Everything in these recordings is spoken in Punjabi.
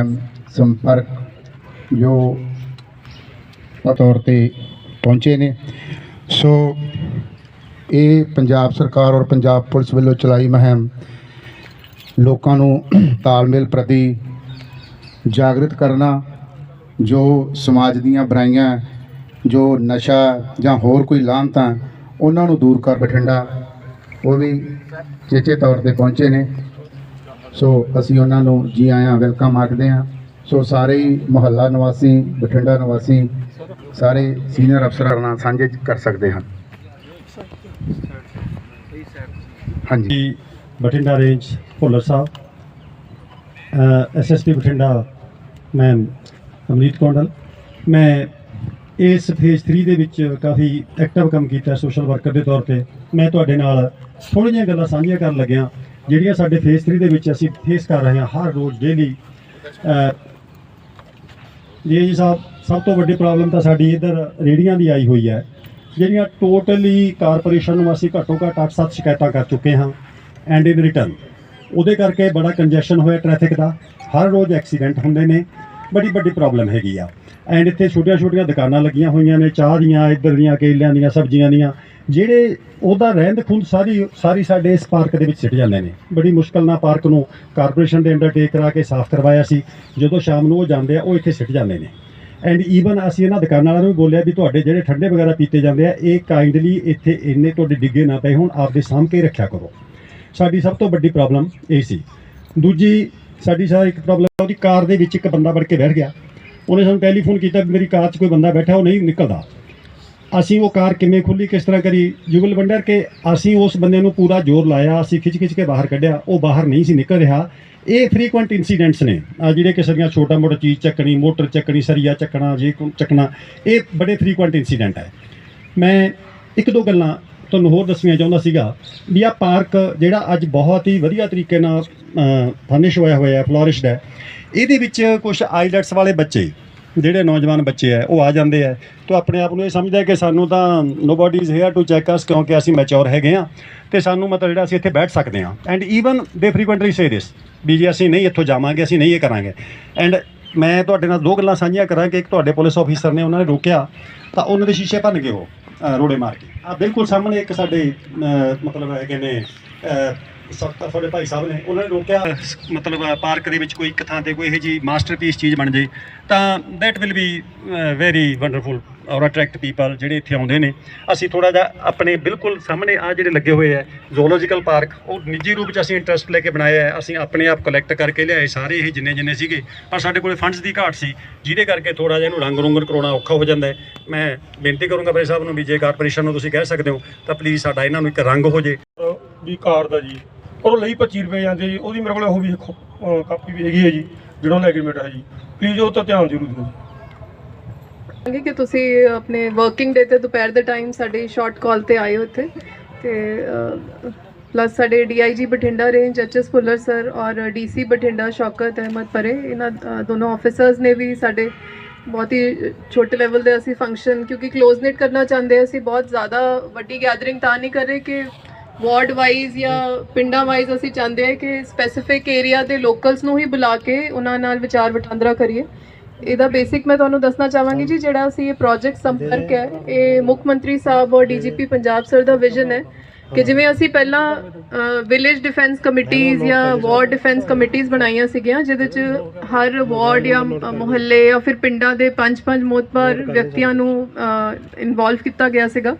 ਅਮ ਸੰਪਰਕ ਜੋ ਤੌਰ ਤੇ ਪਹੁੰਚੇ ਨੇ। ਸੋ ਇਹ ਪੰਜਾਬ ਸਰਕਾਰ ਔਰ ਪੰਜਾਬ ਪੁਲਿਸ ਵੱਲੋਂ ਚਲਾਈ ਮੁਹਿੰਮ ਲੋਕਾਂ ਨੂੰ ਤਾਲਮੇਲ ਪ੍ਰਤੀ ਜਾਗਰਿਤ ਕਰਨਾ, ਜੋ ਸਮਾਜ ਦੀਆਂ ਬੁਰਾਈਆਂ, ਜੋ ਨਸ਼ਾ ਜਾਂ ਹੋਰ ਕੋਈ ਲਾਹਨਤਾਂ, ਉਹਨਾਂ ਨੂੰ ਦੂਰ ਕਰ ਬਠਿੰਡਾ, ਉਹ ਵੀ ਚੇਚੇ ਤੌਰ ਤੇ ਪਹੁੰਚੇ ਨੇ। ਸੋ ਅਸੀਂ ਉਹਨਾਂ ਨੂੰ ਜੀ ਆਇਆਂ, ਵੈਲਕਮ ਆਖਦੇ ਹਾਂ। ਸੋ ਸਾਰੇ ਹੀ ਮੁਹੱਲਾ ਨਿਵਾਸੀ, ਬਠਿੰਡਾ ਨਿਵਾਸੀ, ਸਾਰੇ ਸੀਨੀਅਰ ਅਫਸਰਾਂ ਨਾਲ ਸਾਂਝੇ ਕਰ ਸਕਦੇ ਹਨ ਹਾਂਜੀ। Bathinda range Bhullar sahib. SSP Bathinda ma'am Amrit Kondal. ਮੈਂ ਇਸ ਫੇਜ਼ 3 ਦੇ ਵਿੱਚ ਕਾਫੀ ਐਕਟਿਵ ਕੰਮ ਕੀਤਾ ਸੋਸ਼ਲ ਵਰਕਰ ਦੇ ਤੌਰ ਤੇ। ਮੈਂ ਤੁਹਾਡੇ ਨਾਲ ਥੋੜ੍ਹੀਆਂ ਜਿਹੀਆਂ ਗੱਲਾਂ ਸਾਂਝੀਆਂ ਕਰਨ ਲੱਗਿਆ। ਜਿਹੜੀਆਂ ਸਾਡੇ ਫੇਸ 3 ਦੇ ਵਿੱਚ ਅਸੀਂ ਫੇਸ ਕਰ ਰਹੇ ਹਾਂ ਹਰ ਰੋਜ਼ ਡੇਲੀ ਜੀ ਜੀ ਸਾਹਿਬ ਸਭ ਤੋਂ ਵੱਡੀ ਪ੍ਰੋਬਲਮ ਤਾਂ ਸਾਡੀ ਇੱਧਰ ਰੇੜੀਆਂ ਦੀ ਆਈ ਹੋਈ ਹੈ। ਜਿਹੜੀਆਂ ਟੋਟਲੀ ਕਾਰਪੋਰੇਸ਼ਨ ਨੂੰ ਅਸੀਂ ਘੱਟੋ ਘੱਟ 8-7 ਸ਼ਿਕਾਇਤਾਂ ਕਰ ਚੁੱਕੇ ਹਾਂ ਐਂਡ ਇਨ ਰਿਟਰਨ ਉਹਦੇ ਕਰਕੇ ਬੜਾ ਕੰਜੈਸ਼ਨ ਹੋਇਆ ਟ੍ਰੈਫਿਕ ਦਾ। ਹਰ ਰੋਜ਼ ਐਕਸੀਡੈਂਟ ਹੁੰਦੇ ਨੇ, ਬੜੀ ਵੱਡੀ ਪ੍ਰੋਬਲਮ ਹੈਗੀ ਆ। ਐਂਡ ਇੱਥੇ ਛੋਟੀਆਂ-ਛੋਟੀਆਂ ਦੁਕਾਨਾਂ ਲੱਗੀਆਂ ਹੋਈਆਂ ਨੇ, ਚਾਹ ਦੀਆਂ, ਇੱਧਰ ਦੀਆਂ, ਕੇਲਿਆਂ ਦੀਆਂ, ਸਬਜ਼ੀਆਂ ਦੀਆਂ, ਜਿਹੜੇ ਉਹਦਾ ਰਹਿੰਦ ਖੁੰਦ ਸਾਰੀ ਸਾਰੀ ਸਾਡੇ ਇਸ ਪਾਰਕ ਦੇ ਵਿੱਚ ਸਿੱਟ ਜਾਂਦੇ ਨੇ। ਬੜੀ ਮੁਸ਼ਕਲ ਨਾਲ ਪਾਰਕ ਨੂੰ ਕਾਰਪੋਰੇਸ਼ਨ ਦੇ ਅੰਡਰਟੇਕ ਕਰਾ ਕੇ ਸਾਫ਼ ਕਰਵਾਇਆ ਸੀ। ਜਦੋਂ ਸ਼ਾਮ ਨੂੰ ਉਹ ਜਾਂਦੇ ਆ, ਉਹ ਇੱਥੇ ਸਿੱਟ ਜਾਂਦੇ ਨੇ। ਐਂਡ ਈਵਨ ਅਸੀਂ ਇਹਨਾਂ ਦੁਕਾਨਾਂ ਵਾਲਿਆਂ ਨੂੰ ਵੀ ਬੋਲਿਆ ਵੀ ਤੁਹਾਡੇ ਜਿਹੜੇ ਠੰਡੇ ਵਗੈਰਾ ਪੀਤੇ ਜਾਂਦੇ ਆ, ਇਹ ਕਾਈਂਡਲੀ ਇੱਥੇ ਇੰਨੇ ਤੁਹਾਡੇ ਡਿੱਗੇ ਨਾ ਪਏ ਹੁਣ, ਆਪਦੇ ਸਾਂਭ ਕੇ ਰੱਖਿਆ ਕਰੋ। ਸਾਡੀ ਸਭ ਤੋਂ ਵੱਡੀ ਪ੍ਰੋਬਲਮ ਇਹ ਸੀ। ਦੂਜੀ, ਸਾਡੀ ਸਾਰੀ ਇੱਕ ਪ੍ਰੋਬਲਮ ਉਹਦੀ ਕਾਰ ਦੇ ਵਿੱਚ ਇੱਕ ਬੰਦਾ ਵੜ ਕੇ ਬੈਠ ਗਿਆ। ਉਹਨੇ ਸਾਨੂੰ ਟੈਲੀਫੋਨ ਕੀਤਾ ਵੀ ਮੇਰੀ ਕਾਰ 'ਚ ਕੋਈ ਬੰਦਾ ਬੈਠਾ, ਉਹ ਨਹੀਂ ਨਿਕਲਦਾ। ਅਸੀਂ ਉਹ ਕਾਰ ਕਿਵੇਂ ਖੁੱਲੀ ਕਿਸ ਤਰ੍ਹਾਂ ਕਰੀ? ਜੁਗਲ ਵੰਡਰ ਕੇ ਅਸੀਂ ਉਸ ਬੰਦੇ ਨੂੰ ਪੂਰਾ ਜ਼ੋਰ ਲਾਇਆ, ਅਸੀਂ ਖਿੱਚ ਖਿੱਚ ਕੇ ਬਾਹਰ ਕੱਢਿਆ, ਉਹ ਬਾਹਰ ਨਹੀਂ ਸੀ ਨਿਕਲ ਰਿਹਾ। ਇਹ ਫ੍ਰੀਕੁਐਂਟ ਇਨਸੀਡੈਂਟਸ ਨੇ। ਆ ਜਿਹੜੇ ਕਿਸੇ ਦੀਆਂ ਛੋਟਾ ਮੋਟਾ ਚੀਜ਼ ਚੱਕਣੀ, ਮੋਟਰ ਚੱਕਣੀ, ਸਰੀਆ ਚੱਕਣਾ, ਜੇ ਚੱਕਣਾ, ਇਹ ਬੜੇ ਫ੍ਰੀਕੁਐਂਟ ਇਨਸੀਡੈਂਟ ਹੈ। ਮੈਂ ਇੱਕ ਦੋ ਗੱਲਾਂ ਤੁਹਾਨੂੰ ਹੋਰ ਦੱਸਣੀਆਂ ਚਾਹੁੰਦਾ ਸੀਗਾ ਵੀ ਆ ਪਾਰਕ ਜਿਹੜਾ ਅੱਜ ਬਹੁਤ ਹੀ ਵਧੀਆ ਤਰੀਕੇ ਨਾਲ ਫਰਨਿਸ਼ ਹੋਇਆ ਹੋਇਆ ਹੈ ਫਲੋਰਿਸ਼ਡ ਹੈ। ਇਹਦੇ ਵਿੱਚ ਕੁਝ ਆਈਲੈਟਸ ਵਾਲੇ ਬੱਚੇ, ਜਿਹੜੇ ਨੌਜਵਾਨ ਬੱਚੇ ਆ ਉਹ ਆ ਜਾਂਦੇ ਆ ਤਾਂ ਆਪਣੇ ਆਪ ਨੂੰ ਇਹ ਸਮਝਦਾ ਕਿ ਸਾਨੂੰ ਤਾਂ nobody is here to check us ਕਿਉਂਕਿ ਅਸੀਂ ਮੈਚੁਰ ਹੈਗੇ ਆ ਤੇ ਸਾਨੂੰ ਮਤਲਬ ਜਿਹੜਾ ਅਸੀਂ ਇੱਥੇ ਬੈਠ ਸਕਦੇ ਆ and even they frequently say this ਵੀ ਜੇ ਅਸੀਂ ਨਹੀਂ ਇੱਥੋਂ ਜਾਵਾਂਗੇ, ਅਸੀਂ ਨਹੀਂ ਇਹ ਕਰਾਂਗੇ। ਐਂਡ ਮੈਂ ਤੁਹਾਡੇ ਨਾਲ ਦੋ ਗੱਲਾਂ ਸਾਂਝੀਆਂ ਕਰਾਂ ਕਿ ਇੱਕ ਤੁਹਾਡੇ ਪੁਲਿਸ ਆਫੀਸਰ ਨੇ ਉਹਨਾਂ ਨੇ ਰੋਕਿਆ, ਤਾਂ ਉਹਨਾਂ ਦੇ ਸ਼ੀਸ਼ੇ ਭੰਨ ਗਏ ਉਹ ਰੋੜੇ ਮਾਰ ਕੇ। ਆ ਬਿਲਕੁਲ ਸਾਹਮਣੇ ਇੱਕ ਸਾਡੇ ਮਤਲਬ ਹੈਗੇ ਨੇ ਸਖਤ ਤੁਹਾਡੇ ਭਾਈ ਸਾਹਿਬ ਨੇ ਉਹਨਾਂ ਨੇ ਰੋਕਿਆ। ਮਤਲਬ ਪਾਰਕ ਦੇ ਵਿੱਚ ਕੋਈ ਇੱਕ ਥਾਂ ਤੇ ਕੋਈ ਇਹੋ ਜੀ ਮਾਸਟਰਪੀਸ ਚੀਜ਼ ਬਣ ਜੇ ਤਾਂ that will be very wonderful ਔਰ ਅਟਰੈਕਟ ਪੀਪਲ ਜਿਹੜੇ ਇੱਥੇ ਆਉਂਦੇ ਨੇ। ਅਸੀਂ ਥੋੜਾ ਜਿਹਾ ਆਪਣੇ ਬਿਲਕੁਲ ਸਾਹਮਣੇ ਆ ਜਿਹੜੇ ਲੱਗੇ ਹੋਏ ਆ ਜ਼ੂਲੋਜੀਕਲ ਪਾਰਕ ਉਹ ਨਿੱਜੀ ਰੂਪ ਚ ਅਸੀਂ ਇੰਟਰਸਟ ਲੈ ਕੇ ਬਣਾਇਆ ਹੈ ਅਸੀਂ ਆਪਣੇ ਆਪ ਕਲੈਕਟ ਕਰਕੇ ਲਿਆਏ ਸਾਰੇ ਇਹ ਜਿੰਨੇ ਜਿੰਨੇ ਸੀਗੇ ਪਰ ਸਾਡੇ ਕੋਲੇ ਫੰਡਸ ਦੀ ਘਾਟ ਸੀ ਜਿਹਦੇ ਕਰਕੇ ਥੋੜਾ ਜਿਹਾ ਇਹਨੂੰ ਰੰਗ ਰੁੰਗਰ ਕਰਾਉਣਾ ਔਖਾ ਹੋ ਜਾਂਦਾ ਹੈ। ਮੈਂ ਬੇਨਤੀ ਕਰੂੰਗਾ ਭਾਈ ਸਾਹਿਬ ਨੂੰ ਵੀ ਜੇ ਕਾਰਪੋਰੇਸ਼ਨ ਨੂੰ ਤੁਸੀਂ ਕਹਿ ਸਕਦੇ ਹੋ ਤਾਂ ਪਲੀਜ਼ ਸਾਡਾ ਇਹਨਾਂ ਨੂੰ ਇੱਕ ਰੰਗ ਹੋ ਜੇ। ਵੀ ਕਾਰ ਦਾ ਜੀ। ਔਰ ਉਹ ਲਈ 25 ਰੁਪਏ ਜਾਂਦੇ ਜੀ ਉਹਦੀ ਮੇਰੇ ਕੋਲ ਉਹ ਵੀ ਇੱਕ, ਅਹ, ਕਾਪੀ ਵੀ ਹੈਗੀ ਹੈ ਜੀ ਜਿਹੜਾ ਉਹਦਾ ਐਗਰੀਮੈਂਟ ਹੈ ਜੀ। ਪਲੀਜ਼ ਉਹ ਤਾਂ ਧਿਆਨ ਜ਼ਰੂਰ ਦਿਓ। ਜੀ ਚਾਹਾਂਗੀ ਕਿ ਤੁਸੀਂ ਆਪਣੇ ਵਰਕਿੰਗ ਡੇ ਤੇ ਦੁਪਹਿਰ ਦੇ ਟਾਈਮ ਸਾਡੀ ਸ਼ਾਰਟ ਕਾਲ ਤੇ ਆਏ ਹੋ ਇੱਥੇ। ਤੇ ਪਲੱਸ ਸਾਡੇ DIG Bathinda range HS Bhullar sir ਔਰ ਡੀਸੀ ਬਠਿੰਡਾ ਸ਼ੌਕਤ ਅਹਿਮਦ ਪਰੇ ਇਹਨਾਂ ਅ, ਦੋਨੋਂ ਆਫੀਸਰਸ ਨੇ ਵੀ ਸਾਡੇ ਬਹੁਤ ਹੀ ਛੋਟੇ ਲੈਵਲ ਦੇ ਅਸੀਂ ਫੰਕਸ਼ਨ ਕਿਉਂਕਿ ਕਲੋਜ਼ ਨੈਟ ਕਰਨਾ ਚਾਹੁੰਦੇ ਹਾਂ ਅਸੀਂ ਬਹੁਤ ਜ਼ਿਆਦਾ ਵੱਡੀ ਗੈਦਰਿੰਗ ਤਾਂ ਨਹੀਂ ਕਰ ਰਹੇ ਕਿ ਵਾਰਡ ਵਾਈਜ਼ ਜਾਂ ਪਿੰਡਾਂ ਵਾਈਜ਼ ਅਸੀਂ ਚਾਹੁੰਦੇ ਹਾਂ ਕਿ ਸਪੈਸੀਫਿਕ ਏਰੀਆ ਦੇ ਲੋਕਲਸ ਨੂੰ ਹੀ ਬੁਲਾ ਕੇ ਉਹਨਾਂ ਨਾਲ ਵਿਚਾਰ ਵਟਾਂਦਰਾ ਕਰੀਏ। ਇਹਦਾ ਬੇਸਿਕ ਮੈਂ ਤੁਹਾਨੂੰ ਦੱਸਣਾ ਚਾਹਾਂਗੀ ਜੀ, ਜਿਹੜਾ ਅਸੀਂ ਇਹ ਪ੍ਰੋਜੈਕਟ ਸੰਪਰਕ ਹੈ, ਇਹ ਮੁੱਖ ਮੰਤਰੀ ਸਾਹਿਬ ਔਰ ਡੀਜੀਪੀ ਪੰਜਾਬ ਸਰ ਦਾ ਵਿਜ਼ਨ ਹੈ ਕਿ ਜਿਵੇਂ ਅਸੀਂ ਪਹਿਲਾਂ ਵਿਲੇਜ ਡਿਫੈਂਸ ਕਮੇਟੀਆਂ ਜਾਂ ਵਾਰਡ ਡਿਫੈਂਸ ਕਮੇਟੀਆਂ ਬਣਾਈਆਂ ਸੀਗੀਆਂ, ਜਿਹਦੇ ਚ ਹਰ ਵਾਰਡ ਜਾਂ ਮੁਹੱਲੇ ਜਾਂ ਫਿਰ ਪਿੰਡਾਂ ਦੇ ਪੰਜ ਪੰਜ ਮੋਤਬਰ ਵਿਅਕਤੀਆਂ ਨੂੰ ਇਨਵੋਲਵ ਕੀਤਾ ਗਿਆ ਸੀਗਾ।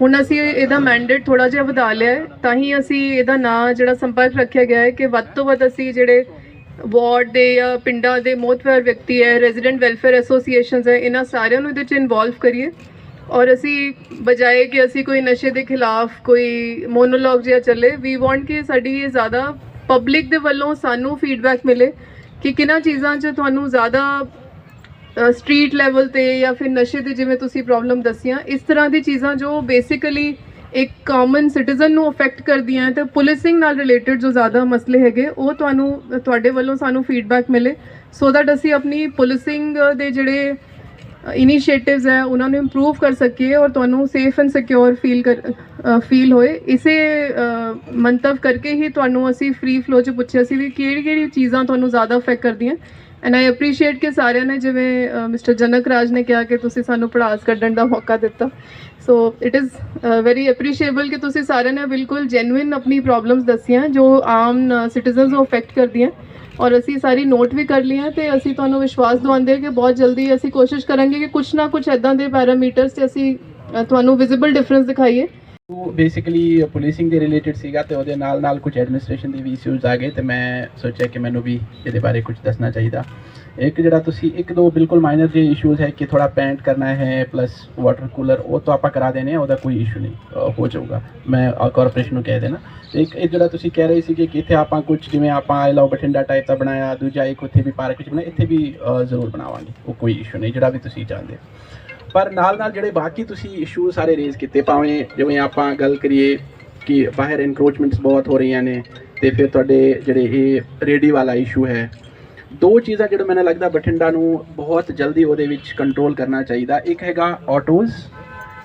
ਹੁਣ ਅਸੀਂ ਇਹਦਾ ਮੈਂਡੇਟ ਥੋੜਾ ਜਿਹਾ ਵਧਾ ਲਿਆ ਹੈ, ਤਾਂ ਹੀ ਅਸੀਂ ਇਹਦਾ ਨਾਂ ਜਿਹੜਾ ਸੰਪਰਕ ਰੱਖਿਆ ਗਿਆ ਹੈ ਕਿ ਵੱਧ ਤੋਂ ਵੱਧ ਅਸੀਂ ਜਿਹੜੇ ਵਾਰਡ ਦੇ ਜਾਂ ਪਿੰਡਾਂ ਦੇ ਮੋਤਬਰ ਵਿਅਕਤੀ ਹੈ ਰੈਜ਼ੀਡੈਂਟ ਵੈਲਫੇਅਰ ਐਸੋਸੀਏਸ਼ਨਸ ਹੈ, ਇਹਨਾਂ ਸਾਰਿਆਂ ਨੂੰ ਇਹਦੇ ਚ ਇਨਵੋਲਵ ਕਰੀਏ। ਔਰ ਅਸੀਂ ਬਜਾਏ ਕਿ ਅਸੀਂ ਕੋਈ ਨਸ਼ੇ ਦੇ ਖਿਲਾਫ ਕੋਈ ਮੋਨੋਲੋਗ ਜਿਹਾ ਚੱਲੇ ਵੀ ਵਾਂਟ ਕਿ ਸਾਡੀ ਇਹ ਜ਼ਿਆਦਾ ਪਬਲਿਕ ਦੇ ਵੱਲੋਂ ਸਾਨੂੰ ਫੀਡਬੈਕ ਮਿਲੇ ਕਿ ਕਿਹਨਾਂ ਚੀਜ਼ਾਂ 'ਚ ਤੁਹਾਨੂੰ ਜ਼ਿਆਦਾ ਸਟਰੀਟ ਲੈਵਲ ਤੇ ਜਾਂ ਫਿਰ ਨਸ਼ੇ ਦੀ ਜਿਵੇਂ ਤੁਸੀਂ ਪ੍ਰੋਬਲਮ ਦੱਸੀਆਂ, ਇਸ ਤਰ੍ਹਾਂ ਦੀ ਚੀਜ਼ਾਂ ਜੋ ਬੇਸਿਕਲੀ ਇੱਕ ਕਾਮਨ ਸਿਟੀਜ਼ਨ ਨੂੰ ਅਫੈਕਟ ਕਰਦੀਆਂ ਹੈ ਤੇ ਪੁਲਿਸਿੰਗ ਨਾਲ ਰਿਲੇਟਡ ਜੋ ਜ਼ਿਆਦਾ ਮਸਲੇ ਹੈਗੇ, ਉਹ ਤੁਹਾਨੂੰ, ਤੁਹਾਡੇ ਵੱਲੋਂ ਸਾਨੂੰ ਫੀਡਬੈਕ ਮਿਲੇ। ਸੋ ਦੈਟ ਅਸੀਂ ਆਪਣੀ ਪੁਲਿਸਿੰਗ ਦੇ ਜਿਹੜੇ ਇਨੀਸ਼ੀਏਟਿਵਸ ਹੈ, ਉਹਨਾਂ ਨੂੰ ਇੰਪਰੂਵ ਕਰ ਸਕੀਏ ਔਰ ਤੁਹਾਨੂੰ ਸੇਫ ਐਂਡ ਸਿਕਿਉਰ ਫੀਲ ਕਰ ਫੀਲ ਹੋਏ। ਇਸੇ ਮੰਤਵ ਕਰਕੇ ਹੀ ਤੁਹਾਨੂੰ ਅਸੀਂ ਫ੍ਰੀ ਫਲੋ ਚ ਪੁੱਛਿਆ ਸੀ ਵੀ ਕਿਹੜੀ ਕਿਹੜੀ ਚੀਜ਼ਾਂ ਤੁਹਾਨੂੰ ਜ਼ਿਆਦਾ ਅਫੈਕਟ ਕਰਦੀਆਂ। ਐਂਡ ਆਈ ਅਪਰੀਸ਼ੀਏਟ ਕਿ ਸਾਰਿਆਂ ਨੇ ਜਿਵੇਂ ਮਿਸਟਰ ਜਨਕ ਰਾਜ ਨੇ ਕਿਹਾ ਕਿ ਤੁਸੀਂ ਸਾਨੂੰ ਪੜਾਸ ਕੱਢਣ ਦਾ ਮੌਕਾ ਦਿੱਤਾ। So it is very appreciable ਕਿ ਤੁਸੀਂ ਸਾਰਿਆਂ ਨੇ ਬਿਲਕੁਲ ਜੈਨੂਇਨ ਆਪਣੀ ਪ੍ਰੋਬਲਮਸ ਦੱਸੀਆਂ, ਜੋ ਆਮ ਸਿਟੀਜ਼ਨਸ ਨੂੰ ਅਫੈਕਟ ਕਰਦੀਆਂ। ਔਰ ਅਸੀਂ ਸਾਰੀ ਨੋਟ ਵੀ ਕਰ ਲਈਆਂ ਤੇ ਅਸੀਂ ਤੁਹਾਨੂੰ ਵਿਸ਼ਵਾਸ ਦਿਵਾਉਂਦੇ ਹਾਂ ਕਿ ਬਹੁਤ ਜਲਦੀ ਅਸੀਂ ਕੋਸ਼ਿਸ਼ ਕਰਾਂਗੇ ਕਿ ਕੁਝ ਨਾ ਕੁਝ ਐਦਾਂ ਦੇ ਪੈਰਾਮੀਟਰਸ ਤੇ ਅਸੀਂ ਤੁਹਾਨੂੰ ਵਿਜ਼ੀਬਲ ਡਿਫਰੈਂਸ ਦਿਖਾਈਏ। ਉਹ ਬੇਸਿਕਲੀ ਪੁਲਿਸਿੰਗ ਦੇ ਰਿਲੇਟਡ ਸੀਗਾ ਤੇ ਉਹਦੇ ਨਾਲ ਨਾਲ ਕੁਝ ਐਡਮਿਨਿਸਟ੍ਰੇਸ਼ਨ ਦੇ ਵੀ ਇਸ਼ੂਜ਼ ਆ ਗਏ ਤੇ ਮੈਂ ਸੋਚਿਆ ਕਿ ਮੈਨੂੰ ਵੀ ਇਹਦੇ ਬਾਰੇ ਕੁਝ ਦੱਸਣਾ ਚਾਹੀਦਾ। ਇੱਕ ਜਿਹੜਾ ਤੁਸੀਂ, ਇੱਕ ਦੋ ਬਿਲਕੁਲ ਮਾਈਨਰ ਜੇ ਇਸ਼ੂਜ਼ ਹੈ ਕਿ ਥੋੜਾ ਪੇਂਟ ਕਰਨਾ ਹੈ ਪਲੱਸ ਵਾਟਰ ਕੂਲਰ ਉਹ ਤਾਂ ਆਪਾਂ ਕਰਾ ਦੇਣੇ ਆ, ਉਹਦਾ ਕੋਈ ਇਸ਼ੂ ਨਹੀਂ ਹੋ ਜਾਊਗਾ। ਮੈਂ ਕਾਰਪੋਰੇਸ਼ਨ ਨੂੰ ਕਹਿ ਦੇਣਾ। ਇੱਕ ਇਹ ਜਿਹੜਾ ਤੁਸੀਂ ਕਹਿ ਰਹੇ ਸੀ ਕਿ ਇੱਥੇ ਆਪਾਂ ਕੁਝ ਜਿਵੇਂ ਆਪਾਂ ਆਈ ਲਓ ਬਠਿੰਡਾ ਟਾਈਪ ਦਾ ਬਣਾਇਆ, ਦੂਜਾ ਇੱਕ ਉੱਥੇ ਵੀ ਪਾਰਕ ਵਿੱਚ ਬਣਾਇਆ, ਇੱਥੇ ਵੀ ਜ਼ਰੂਰ ਬਣਾਵਾਂਗੇ, ਉਹ ਕੋਈ ਇਸ਼ੂ ਨਹੀਂ, ਜਿਹੜਾ ਵੀ ਤੁਸੀਂ ਚਾਹੁੰਦੇ ਹੋ। ਪਰ ਨਾਲ ਨਾਲ ਜਿਹੜੇ ਬਾਕੀ ਤੁਸੀਂ ਇਸ਼ੂ ਸਾਰੇ ਰੇਜ਼ ਕੀਤੇ ਭਾਵੇਂ ਜਿਵੇਂ ਆਪਾਂ ਗੱਲ ਕਰੀਏ ਕਿ ਬਾਹਰ ਇਨਕਰੋਚਮੈਂਟਸ ਬਹੁਤ ਹੋ ਰਹੀਆਂ ਨੇ ਤੇ ਫਿਰ ਤੁਹਾਡੇ ਜਿਹੜੇ ਇਹ ਰੇਡੀ ਵਾਲਾ ਇਸ਼ੂ ਹੈ ਦੋ ਚੀਜ਼ਾਂ ਜਿਹੜਾ ਮੈਨੂੰ ਲੱਗਦਾ ਬਠਿੰਡਾ ਨੂੰ ਬਹੁਤ ਜਲਦੀ ਉਹਦੇ ਵਿੱਚ ਕੰਟਰੋਲ ਕਰਨਾ ਚਾਹੀਦਾ। ਇੱਕ ਹੈਗਾ ਆਟੋਜ਼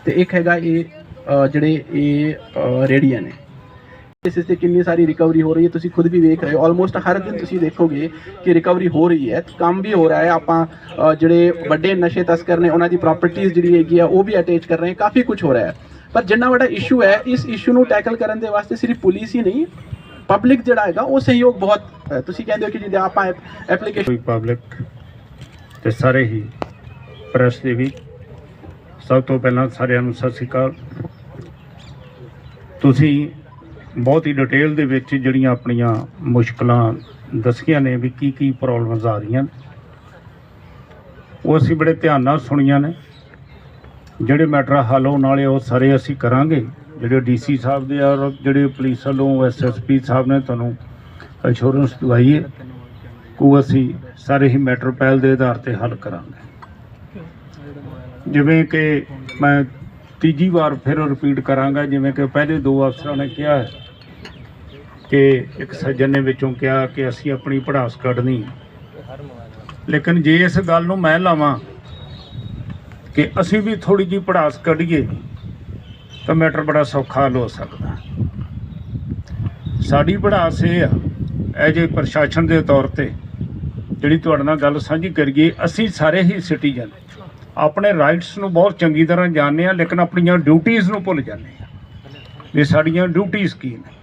ਤੇ ਇੱਕ ਹੈਗਾ ਇਹ ਜਿਹੜੇ ਇਹ ਅ, ਨੇ। ਇਸ ਤੇ ਕਿੰਨੀ ਸਾਰੀ ਰਿਕਵਰੀ ਹੋ ਰਹੀ ਹੈ ਤੁਸੀਂ ਖੁਦ ਵੀ ਵੇਖ ਰਹੇ ਹੋ। ਆਲਮੋਸਟ ਹਰ ਦਿਨ ਤੁਸੀਂ ਦੇਖੋਗੇ ਕਿ ਰਿਕਵਰੀ ਹੋ ਰਹੀ ਹੈ, ਕੰਮ ਵੀ ਹੋ ਰਿਹਾ ਹੈ। ਆਪਾਂ ਜਿਹੜੇ ਵੱਡੇ ਨਸ਼ੇ ਤਸਕਰ ਨੇ, ਉਹਨਾਂ ਦੀ ਪ੍ਰਾਪਰਟੀਆਂ ਜਿਹੜੀ ਹੈਗੀ ਆ, ਉਹ ਵੀ ਅਟੈਚ ਕਰ ਰਹੇ ਹਾਂ। ਕਾਫੀ ਕੁਝ ਹੋ ਰਿਹਾ ਹੈ। ਪਰ ਜਿੰਨਾ ਵੱਡਾ ਇਸ਼ੂ ਹੈ, ਇਸ ਇਸ਼ੂ ਨੂੰ ਟੈਕਲ ਕਰਨ ਦੇ ਵਾਸਤੇ ਸਿਰਫ ਪੁਲਿਸ ਹੀ ਨਹੀਂ ਪਬਲਿਕ ਜਿਹੜਾ ਹੈਗਾ, ਉਹ ਸਹਿਯੋਗ ਬਹੁਤ ਤੁਸੀਂ ਕਹਿੰਦੇ ਹੋ ਕਿ ਜਿੱਦਾਂ ਆਪਾਂ ਐਪਲੀਕੇਸ਼ਨ ਪਬਲਿਕ ਤੇ ਸਾਰੇ ਹੀ ਪ੍ਰੈਸ ਦੇ ਵੀ ਸਭ ਤੋਂ ਪਹਿਲਾਂ ਸਾਰਿਆਂ ਨੂੰ ਸਤਿ ਸ਼੍ਰੀ ਅਕਾਲ। ਤੁਸੀਂ ਬਹੁਤ ਹੀ ਡਿਟੇਲ ਦੇ ਵਿੱਚ ਜਿਹੜੀਆਂ ਆਪਣੀਆਂ ਮੁਸ਼ਕਲਾਂ ਦੱਸੀਆਂ ਨੇ ਵੀ ਕੀ ਕੀ ਪ੍ਰੋਬਲਮਸ ਆ ਰਹੀਆਂ ਉਹ ਅਸੀਂ ਬੜੇ ਧਿਆਨ ਨਾਲ ਸੁਣੀਆਂ ਨੇ। ਜਿਹੜੇ ਮੈਟਰ ਹੱਲ ਹੋਣ ਵਾਲੇ ਉਹ ਸਾਰੇ ਅਸੀਂ ਕਰਾਂਗੇ। ਜਿਹੜੇ ਡੀਸੀ ਸਾਹਿਬ ਦੇ ਔਰ ਜਿਹੜੇ ਪੁਲਿਸ ਵੱਲੋਂ ਐਸਐਸਪੀ ਸਾਹਿਬ ਨੇ ਤੁਹਾਨੂੰ ਅਸ਼ੋਰੈਂਸ ਦਵਾਈ ਹੈ ਕੋ ਅਸੀਂ ਸਾਰੇ ਹੀ ਮੈਟਰ ਪਹਿਲ ਦੇ ਆਧਾਰ ਤੇ ਹੱਲ ਕਰਾਂਗੇ। ਜਿਵੇਂ ਕਿ ਮੈਂ ਤੀਜੀ ਵਾਰ ਫਿਰ ਰਿਪੀਟ ਕਰਾਂਗਾ, ਜਿਵੇਂ ਕਿ ਪਹਿਲੇ ਦੋ ਅਫਸਰਾਂ ਨੇ ਕਿਹਾ ਹੈ ਕਿ ਇੱਕ ਸੱਜਣ ਨੇ ਵਿੱਚੋਂ ਕਿਹਾ ਕਿ ਅਸੀਂ ਆਪਣੀ ਪੜਾਸ ਕੱਢਣੀ ਲੇਕਿਨ ਜੇ ਇਸ ਗੱਲ ਨੂੰ ਮੈਂ ਲਾਵਾਂ ਕਿ ਅਸੀਂ ਵੀ ਥੋੜੀ ਜਿਹੀ ਪੜਾਸ ਕੱਢੀਏ, ਤਾਂ ਮੈਟਰ ਬੜਾ ਸੌਖਾ ਹੱਲ ਹੋ ਸਕਦਾ। ਸਾਡੀ ਪੜਾਸ ਇਹ ਆ ਐਜ ਏ ਪ੍ਰਸ਼ਾਸਨ ਦੇ ਤੌਰ ਤੇ ਜਿਹੜੀ ਤੁਹਾਡੇ ਨਾਲ ਗੱਲ ਸਾਂਝੀ ਕਰੀਏ, ਅਸੀਂ ਸਾਰੇ ਹੀ ਸਿਟੀਜ਼ਨ, ਆਪਣੇ ਰਾਈਟਸ ਨੂੰ ਬਹੁਤ ਚੰਗੀ ਤਰ੍ਹਾਂ ਜਾਣਦੇ ਆ ਲੇਕਿਨ ਆਪਣੀਆਂ ਡਿਊਟੀਆਂ ਨੂੰ ਭੁੱਲ ਜਾਂਦੇ ਆ ਵੀ ਸਾਡੀਆਂ ਡਿਊਟੀਆਂ ਕੀ ਨੇ?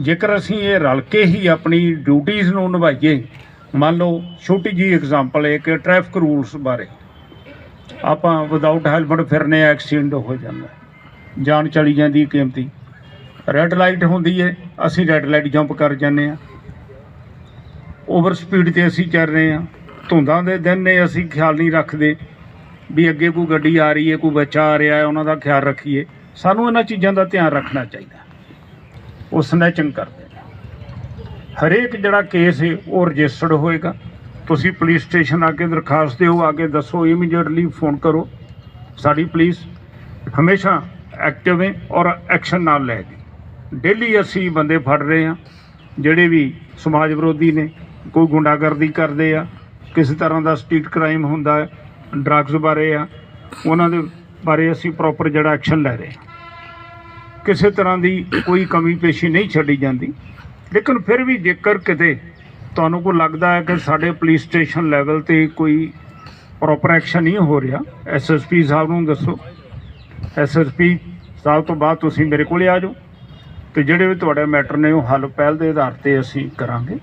ਜੇਕਰ ਅਸੀਂ ਇਹ ਰਲ ਕੇ ਹੀ ਆਪਣੀ ਡਿਊਟੀਆਂ ਨੂੰ ਨਿਭਾਈਏ, ਮੰਨ ਲਓ, ਛੋਟੀ ਜੀ ਐਗਜ਼ਾਮਪਲ ਹੈ ਕਿ ਟ੍ਰੈਫਿਕ ਰੂਲਸ ਬਾਰੇ। ਆਪਾਂ ਵਿਦਆਊਟ ਹੈਲਮਟ ਫਿਰਨੇ ਐਕਸੀਡੈਂਟ ਹੋ ਜਾਂਦਾ। ਜਾਨ ਚਲੀ ਜਾਂਦੀ ਕੀਮਤੀ। ਰੈੱਡ ਲਾਈਟ ਹੁੰਦੀ ਹੈ, ਅਸੀਂ ਰੈੱਡ ਲਾਈਟ ਜੰਪ ਕਰ ਜਾਂਦੇ ਆ ਓਵਰ ਸਪੀਡ ਤੇ ਅਸੀਂ ਚੱਲ ਰਹੇ ਆ ਧੁੰਦਾਂ ਦੇ ਦਿਨ ਨੇ, ਅਸੀਂ ਖਿਆਲ ਨਹੀਂ ਰੱਖਦੇ ਵੀ ਅੱਗੇ ਕੋਈ ਗੱਡੀ ਆ ਰਹੀ ਹੈ, ਕੋਈ ਬੱਚਾ ਆ ਰਿਹਾ ਹੈ, ਉਹਨਾਂ ਦਾ ਖਿਆਲ ਰੱਖੀਏ। ਸਾਨੂੰ ਇਹਨਾਂ ਚੀਜ਼ਾਂ ਦਾ ਧਿਆਨ ਰੱਖਣਾ ਚਾਹੀਦਾ। ਉਹ ਸਨੈਚਿੰਗ ਕਰਦੇ ਨੇ ਹਰੇਕ ਜਿਹੜਾ ਕੇਸ ਹੈ ਉਹ ਰਜਿਸਟਰਡ ਹੋਏਗਾ। ਤੁਸੀਂ ਪੁਲਿਸ ਸਟੇਸ਼ਨ ਆ ਕੇ ਦਰਖਾਸਤ ਦਿਓ ਆ ਕੇ ਦੱਸੋ ਇਮੀਡੀਏਟਲੀ ਫੋਨ ਕਰੋ। ਸਾਡੀ ਪੁਲਿਸ ਹਮੇਸ਼ਾ ਐਕਟਿਵ ਹੈ ਔਰ ਐਕਸ਼ਨ ਨਾਲ ਲੈ ਕੇ। ਡੇਲੀ ਅਸੀਂ ਬੰਦੇ ਫੜ ਰਹੇ ਹਾਂ, ਜਿਹੜੇ ਵੀ ਸਮਾਜ ਵਿਰੋਧੀ ਨੇ, ਕੋਈ ਗੁੰਡਾਗਰਦੀ ਕਰਦੇ ਆ, ਕਿਸੇ ਤਰ੍ਹਾਂ ਦਾ ਸਟਰੀਟ ਕ੍ਰਾਈਮ ਹੁੰਦਾ ਹੈ ਡਰੱਗਸ ਬਾਰੇ ਆ, ਉਹਨਾਂ ਦੇ ਬਾਰੇ ਅਸੀਂ ਪ੍ਰੋਪਰ ਜਿਹੜਾ ਐਕਸ਼ਨ ਲੈ ਰਹੇ ਹਾਂ। ਕਿਸੇ ਤਰ੍ਹਾਂ ਦੀ ਕੋਈ ਕਮੀ ਪੇਸ਼ੀ ਨਹੀਂ ਛੱਡੀ ਜਾਂਦੀ। ਲੇਕਿਨ ਫਿਰ ਵੀ ਜੇਕਰ ਕਿਤੇ ਤੁਹਾਨੂੰ ਕੋਈ ਲੱਗਦਾ ਹੈ ਕਿ ਸਾਡੇ ਪੁਲਿਸ ਸਟੇਸ਼ਨ ਲੈਵਲ ਤੇ ਕੋਈ ਪ੍ਰੋਪਰ ਐਕਸ਼ਨ ਨਹੀਂ ਹੋ ਰਿਹਾ ਐਸਐਸਪੀ ਸਾਹਿਬ ਨੂੰ ਦੱਸੋ। ਐਸਐਸਪੀ ਸਾਹਿਬ ਤੋਂ ਬਾਅਦ ਤੁਸੀਂ ਮੇਰੇ ਕੋਲੇ ਆ ਜਾਓ ਤੇ ਜਿਹੜੇ ਵੀ ਤੁਹਾਡੇ ਮੈਟਰ ਨੇ ਉਹ ਹੱਲ ਪਹਿਲ ਦੇ ਆਧਾਰ ਤੇ ਅਸੀਂ ਕਰਾਂਗੇ।